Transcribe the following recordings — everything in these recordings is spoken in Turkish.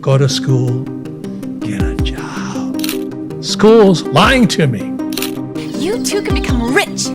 go to school, get a job. School's lying to me. You too can become rich.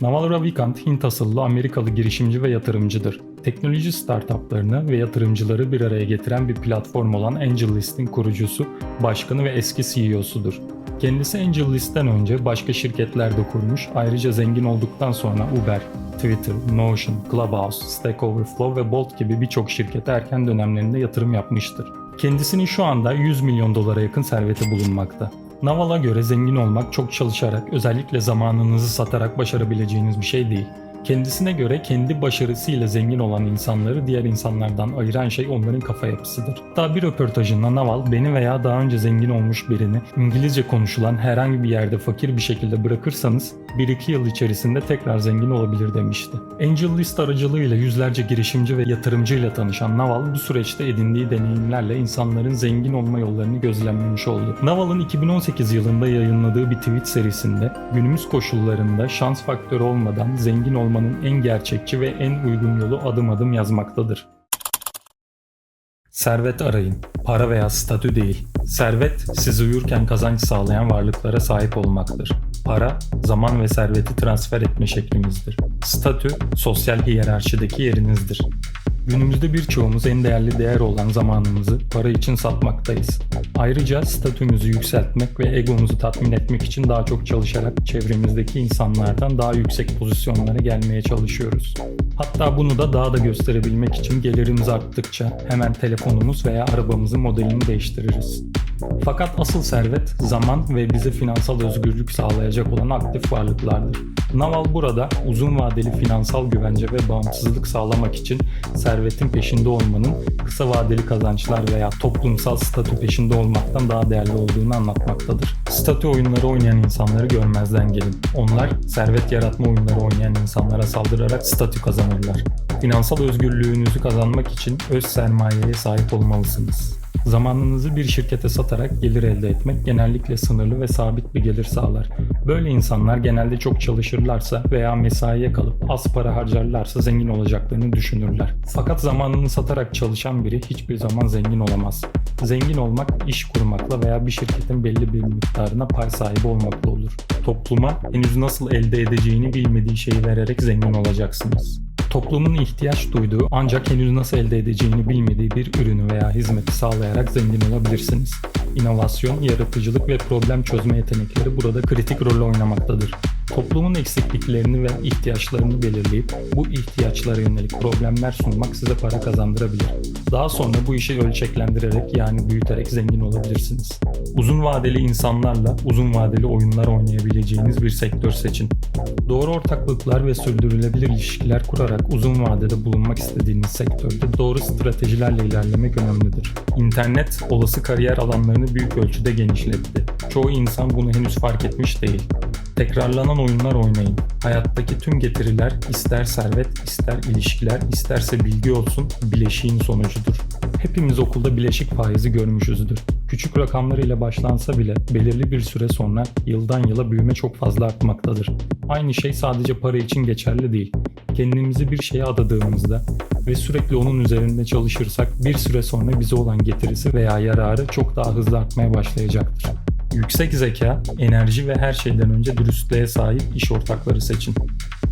Naval Ravikant Hint asıllı Amerikalı girişimci ve yatırımcıdır. Teknoloji startuplarını ve yatırımcıları bir araya getiren bir platform olan AngelList'in kurucusu, başkanı ve eski CEO'sudur. Kendisi AngelList'ten önce başka şirketlerde kurmuş, ayrıca zengin olduktan sonra Uber, Twitter, Notion, Clubhouse, Stack Overflow ve Bolt gibi birçok şirkete erken dönemlerinde yatırım yapmıştır. Kendisinin şu anda 100 milyon dolara yakın serveti bulunmakta. Naval'a göre zengin olmak çok çalışarak, özellikle zamanınızı satarak başarabileceğiniz bir şey değil. Kendisine göre kendi başarısıyla zengin olan insanları diğer insanlardan ayıran şey onların kafa yapısıdır. Hatta bir röportajında Naval beni veya daha önce zengin olmuş birini İngilizce konuşulan herhangi bir yerde fakir bir şekilde bırakırsanız 1-2 yıl içerisinde tekrar zengin olabilir demişti. Angel List aracılığıyla yüzlerce girişimci ve yatırımcıyla tanışan Naval bu süreçte edindiği deneyimlerle insanların zengin olma yollarını gözlemlemiş oldu. Naval'ın 2018 yılında yayınladığı bir tweet serisinde günümüz koşullarında şans faktörü olmadan zengin olmanın en gerçekçi ve en uygun yolu adım adım yazmaktadır. Servet arayın. Para veya statü değil. Servet, siz uyurken kazanç sağlayan varlıklara sahip olmaktır. Para, zaman ve serveti transfer etme şeklimizdir. Statü, sosyal hiyerarşideki yerinizdir. Günümüzde birçoğumuz en değerli değer olan zamanımızı para için satmaktayız. Ayrıca statümüzü yükseltmek ve egomuzu tatmin etmek için daha çok çalışarak çevremizdeki insanlardan daha yüksek pozisyonlara gelmeye çalışıyoruz. Hatta bunu da daha da gösterebilmek için gelirimiz arttıkça hemen telefonumuz veya arabamızın modelini değiştiririz. Fakat asıl servet zaman ve bize finansal özgürlük sağlayacak olan aktif varlıklardır. Naval burada uzun vadeli finansal güvence ve bağımsızlık sağlamak için servetin peşinde olmanın kısa vadeli kazançlar veya toplumsal statü peşinde olmaktan daha değerli olduğunu anlatmaktadır. Statü oyunları oynayan insanları görmezden gelin. Onlar servet yaratma oyunları oynayan insanlara saldırarak statü kazanırlar. Finansal özgürlüğünüzü kazanmak için öz sermayeye sahip olmalısınız. Zamanınızı bir şirkete satarak gelir elde etmek genellikle sınırlı ve sabit bir gelir sağlar. Böyle insanlar genelde çok çalışırlarsa veya mesaiye kalıp az para harcarlarsa zengin olacaklarını düşünürler. Fakat zamanını satarak çalışan biri hiçbir zaman zengin olamaz. Zengin olmak iş kurmakla veya bir şirketin belli bir miktarına pay sahibi olmakla olur. Topluma henüz nasıl elde edeceğini bilmediği şeyi vererek zengin olacaksınız toplumun ihtiyaç duyduğu ancak henüz nasıl elde edeceğini bilmediği bir ürünü veya hizmeti sağlayarak zengin olabilirsiniz. İnovasyon, yaratıcılık ve problem çözme yetenekleri burada kritik rol oynamaktadır. Toplumun eksikliklerini ve ihtiyaçlarını belirleyip bu ihtiyaçlara yönelik problemler sunmak size para kazandırabilir. Daha sonra bu işi ölçeklendirerek yani büyüterek zengin olabilirsiniz. Uzun vadeli insanlarla uzun vadeli oyunlar oynayabileceğiniz bir sektör seçin. Doğru ortaklıklar ve sürdürülebilir ilişkiler kurarak uzun vadede bulunmak istediğiniz sektörde doğru stratejilerle ilerlemek önemlidir. İnternet olası kariyer alanlarını büyük ölçüde genişletti. Çoğu insan bunu henüz fark etmiş değil. Tekrarlanan oyunlar oynayın. Hayattaki tüm getiriler ister servet, ister ilişkiler, isterse bilgi olsun bileşiğin sonucudur. Hepimiz okulda bileşik faizi görmüşüzdür. Küçük rakamlarıyla başlansa bile belirli bir süre sonra yıldan yıla büyüme çok fazla artmaktadır. Aynı şey sadece para için geçerli değil. Kendimizi bir şeye adadığımızda ve sürekli onun üzerinde çalışırsak bir süre sonra bize olan getirisi veya yararı çok daha hızlı artmaya başlayacaktır. Yüksek zeka, enerji ve her şeyden önce dürüstlüğe sahip iş ortakları seçin.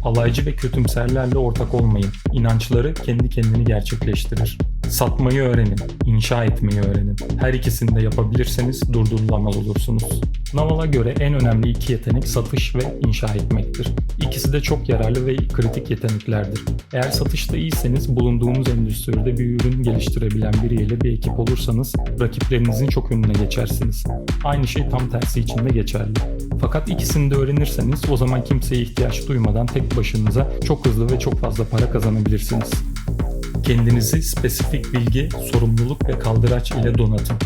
Alaycı ve kötümserlerle ortak olmayın. İnançları kendi kendini gerçekleştirir. Satmayı öğrenin, inşa etmeyi öğrenin. Her ikisini de yapabilirseniz durdurulamaz olursunuz. Naval'a göre en önemli iki yetenek satış ve inşa etmektir. İkisi de çok yararlı ve kritik yeteneklerdir. Eğer satışta iyiyseniz bulunduğunuz endüstride bir ürün geliştirebilen biriyle bir ekip olursanız rakiplerinizin çok önüne geçersiniz. Aynı şey tam tersi için de geçerli. Fakat ikisini de öğrenirseniz o zaman kimseye ihtiyaç duymadan tek başınıza çok hızlı ve çok fazla para kazanabilirsiniz. Kendinizi spesifik bilgi, sorumluluk ve kaldıraç ile donatın.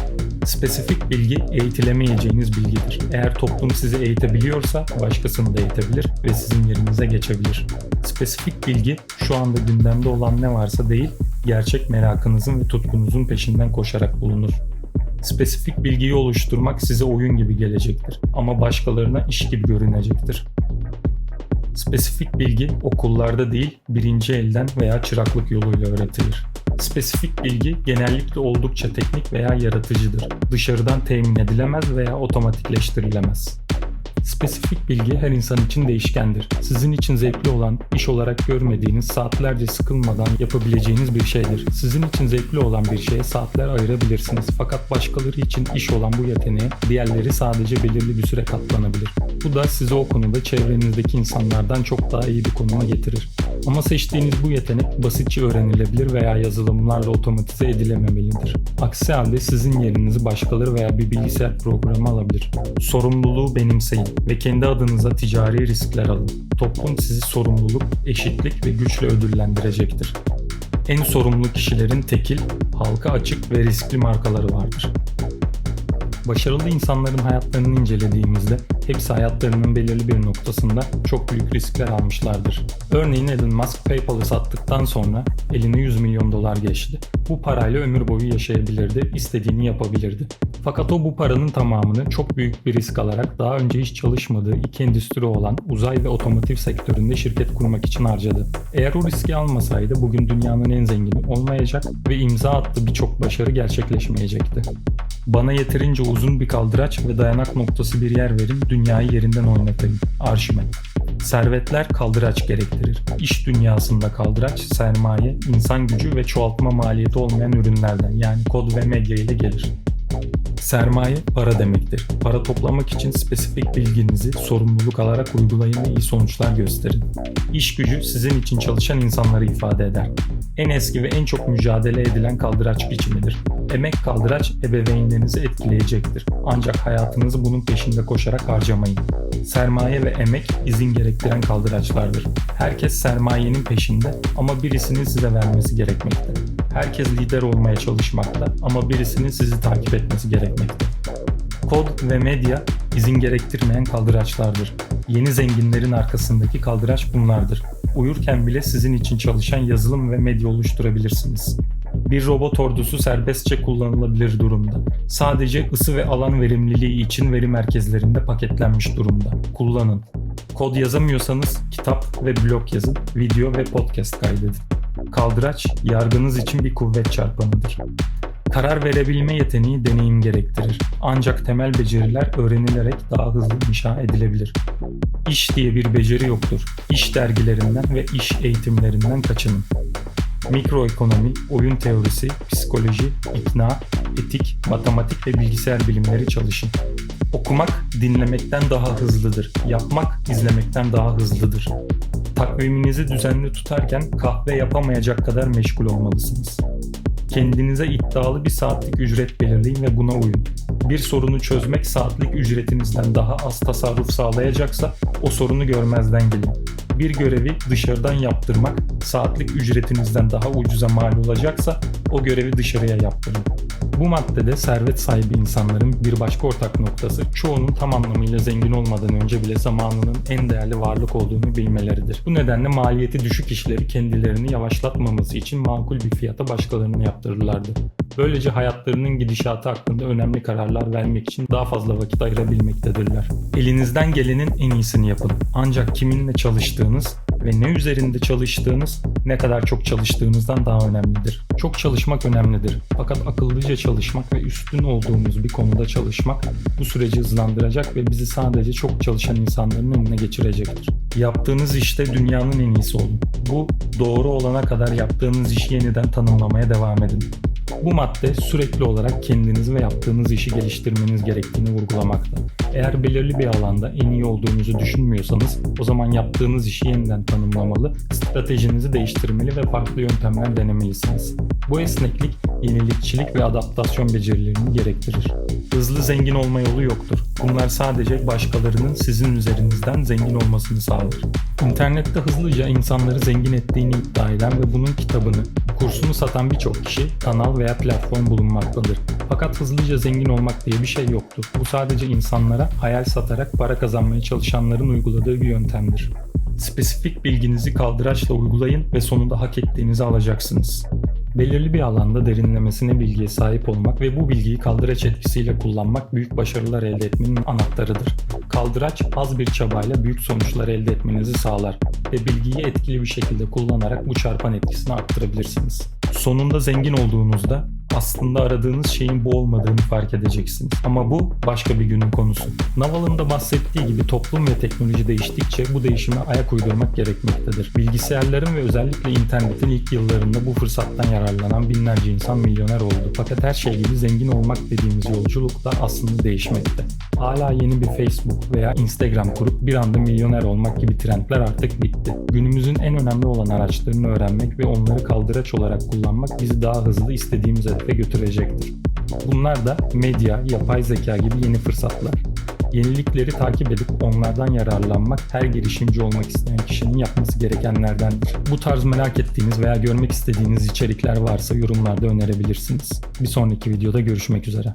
Spesifik bilgi eğitilemeyeceğiniz bilgidir. Eğer toplum sizi eğitebiliyorsa başkasını da eğitebilir ve sizin yerinize geçebilir. Spesifik bilgi şu anda gündemde olan ne varsa değil, gerçek merakınızın ve tutkunuzun peşinden koşarak bulunur. Spesifik bilgiyi oluşturmak size oyun gibi gelecektir ama başkalarına iş gibi görünecektir. Spesifik bilgi okullarda değil, birinci elden veya çıraklık yoluyla öğretilir. Spesifik bilgi genellikle oldukça teknik veya yaratıcıdır. Dışarıdan temin edilemez veya otomatikleştirilemez. Spesifik bilgi her insan için değişkendir. Sizin için zevkli olan, iş olarak görmediğiniz, saatlerce sıkılmadan yapabileceğiniz bir şeydir. Sizin için zevkli olan bir şeye saatler ayırabilirsiniz. Fakat başkaları için iş olan bu yeteneğe diğerleri sadece belirli bir süre katlanabilir. Bu da sizi o konuda çevrenizdeki insanlardan çok daha iyi bir konuma getirir. Ama seçtiğiniz bu yetenek basitçe öğrenilebilir veya yazılımlarla otomatize edilememelidir. Aksi halde sizin yerinizi başkaları veya bir bilgisayar programı alabilir. Sorumluluğu benimseyin ve kendi adınıza ticari riskler alın. Toplum sizi sorumluluk, eşitlik ve güçle ödüllendirecektir. En sorumlu kişilerin tekil, halka açık ve riskli markaları vardır. Başarılı insanların hayatlarını incelediğimizde hepsi hayatlarının belirli bir noktasında çok büyük riskler almışlardır. Örneğin Elon Musk PayPal'ı sattıktan sonra eline 100 milyon dolar geçti. Bu parayla ömür boyu yaşayabilirdi, istediğini yapabilirdi. Fakat o bu paranın tamamını çok büyük bir risk alarak daha önce hiç çalışmadığı iki endüstri olan uzay ve otomotiv sektöründe şirket kurmak için harcadı. Eğer o riski almasaydı bugün dünyanın en zengini olmayacak ve imza attığı birçok başarı gerçekleşmeyecekti. Bana yeterince uzun bir kaldıraç ve dayanak noktası bir yer verin, dünyayı yerinden oynatayım. Arşimet. Servetler kaldıraç gerektirir. İş dünyasında kaldıraç, sermaye, insan gücü ve çoğaltma maliyeti olmayan ürünlerden yani kod ve medya ile gelir. Sermaye para demektir. Para toplamak için spesifik bilginizi sorumluluk alarak uygulayın ve iyi sonuçlar gösterin. İş gücü sizin için çalışan insanları ifade eder. En eski ve en çok mücadele edilen kaldıraç biçimidir. Emek kaldıraç ebeveynlerinizi etkileyecektir. Ancak hayatınızı bunun peşinde koşarak harcamayın. Sermaye ve emek izin gerektiren kaldıraçlardır. Herkes sermayenin peşinde ama birisinin size vermesi gerekmekte. Herkes lider olmaya çalışmakta ama birisinin sizi takip etmesi gerekmekte. Kod ve medya izin gerektirmeyen kaldıraçlardır. Yeni zenginlerin arkasındaki kaldıraç bunlardır. Uyurken bile sizin için çalışan yazılım ve medya oluşturabilirsiniz. Bir robot ordusu serbestçe kullanılabilir durumda. Sadece ısı ve alan verimliliği için veri merkezlerinde paketlenmiş durumda. Kullanın. Kod yazamıyorsanız kitap ve blog yazın, video ve podcast kaydedin. Kaldıraç, yargınız için bir kuvvet çarpanıdır. Karar verebilme yeteneği deneyim gerektirir. Ancak temel beceriler öğrenilerek daha hızlı inşa edilebilir. İş diye bir beceri yoktur. İş dergilerinden ve iş eğitimlerinden kaçının. Mikroekonomi, oyun teorisi, psikoloji, ikna, etik, matematik ve bilgisayar bilimleri çalışın. Okumak dinlemekten daha hızlıdır. Yapmak izlemekten daha hızlıdır. Takviminizi düzenli tutarken kahve yapamayacak kadar meşgul olmalısınız. Kendinize iddialı bir saatlik ücret belirleyin ve buna uyun. Bir sorunu çözmek saatlik ücretinizden daha az tasarruf sağlayacaksa o sorunu görmezden gelin. Bir görevi dışarıdan yaptırmak saatlik ücretinizden daha ucuza mal olacaksa o görevi dışarıya yaptırın. Bu maddede servet sahibi insanların bir başka ortak noktası çoğunun tam anlamıyla zengin olmadan önce bile zamanının en değerli varlık olduğunu bilmeleridir. Bu nedenle maliyeti düşük işleri kendilerini yavaşlatmaması için makul bir fiyata başkalarını yaptırırlardı. Böylece hayatlarının gidişatı hakkında önemli kararlar vermek için daha fazla vakit ayırabilmektedirler. Elinizden gelenin en iyisini yapın. Ancak kiminle çalıştığınız ve ne üzerinde çalıştığınız ne kadar çok çalıştığınızdan daha önemlidir. Çok çalışmak önemlidir. Fakat akıllıca çalışmak ve üstün olduğumuz bir konuda çalışmak bu süreci hızlandıracak ve bizi sadece çok çalışan insanların önüne geçirecektir. Yaptığınız işte dünyanın en iyisi olun. Bu doğru olana kadar yaptığınız işi yeniden tanımlamaya devam edin. Bu madde sürekli olarak kendinizi ve yaptığınız işi geliştirmeniz gerektiğini vurgulamakta. Eğer belirli bir alanda en iyi olduğunuzu düşünmüyorsanız o zaman yaptığınız işi yeniden tanımlamalı, stratejinizi değiştirmeli ve farklı yöntemler denemelisiniz. Bu esneklik, yenilikçilik ve adaptasyon becerilerini gerektirir. Hızlı zengin olma yolu yoktur. Bunlar sadece başkalarının sizin üzerinizden zengin olmasını sağlar. İnternette hızlıca insanları zengin ettiğini iddia eden ve bunun kitabını, kursunu satan birçok kişi, kanal veya platform bulunmaktadır. Fakat hızlıca zengin olmak diye bir şey yoktur. Bu sadece insanlara hayal satarak para kazanmaya çalışanların uyguladığı bir yöntemdir. Spesifik bilginizi kaldıraçla uygulayın ve sonunda hak ettiğinizi alacaksınız. Belirli bir alanda derinlemesine bilgiye sahip olmak ve bu bilgiyi kaldıraç etkisiyle kullanmak büyük başarılar elde etmenin anahtarıdır. Kaldıraç az bir çabayla büyük sonuçlar elde etmenizi sağlar ve bilgiyi etkili bir şekilde kullanarak bu çarpan etkisini arttırabilirsiniz. Sonunda zengin olduğunuzda aslında aradığınız şeyin bu olmadığını fark edeceksiniz. Ama bu başka bir günün konusu. Naval'ın da bahsettiği gibi toplum ve teknoloji değiştikçe bu değişime ayak uydurmak gerekmektedir. Bilgisayarların ve özellikle internetin ilk yıllarında bu fırsattan yararlanan binlerce insan milyoner oldu. Fakat her şey gibi zengin olmak dediğimiz yolculuk da aslında değişmekte. Hala yeni bir Facebook veya Instagram kurup bir anda milyoner olmak gibi trendler artık bitti. Günümüzün en önemli olan araçlarını öğrenmek ve onları kaldıraç olarak kullanmak bizi daha hızlı istediğimiz hedefe götürecektir. Bunlar da medya, yapay zeka gibi yeni fırsatlar. Yenilikleri takip edip onlardan yararlanmak her girişimci olmak isteyen kişinin yapması gerekenlerdendir. Bu tarz merak ettiğiniz veya görmek istediğiniz içerikler varsa yorumlarda önerebilirsiniz. Bir sonraki videoda görüşmek üzere.